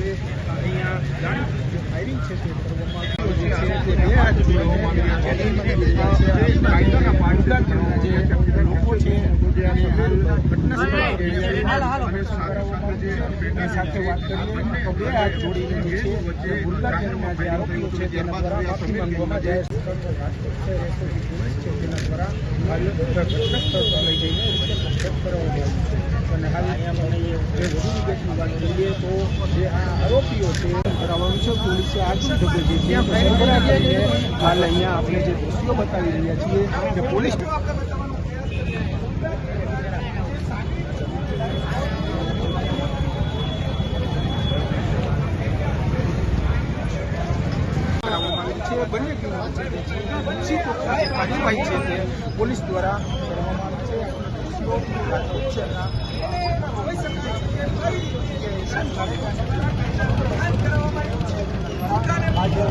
કે અહીંયા જાણી જે ફાયરિંગ છે. તે કરવામાં છે છે છે છે સાથે વાત કરીએ તો બે હાથ જોડીને જે છે ગેંગના જે આરોપીઓ છે તેના દ્વારા માફી માંગવામાં જાય છે છે તેના દ્વારા હાલ ઘટના સ્થળ પર લઈ જઈને કરવામાં આવ્યો છે અને હાલ જે વધુ વિગતની વાત કરીએ તો જે આ આરોપીઓ છે કરાવવાનું છે પોલીસે આગળ ઢબે જે છે તે સરભરા કરીને હાલ અહીંયા આપણે જે દૃશ્યો બતાવી રહ્યા છીએ કે પોલીસ કરાવવામાં આવેલી છે બંને ટીમો છે તે છે ઊંચી કોટની કાર્યવાહી છે તે પોલીસ દ્વારા કરવામાં આવી છે આજે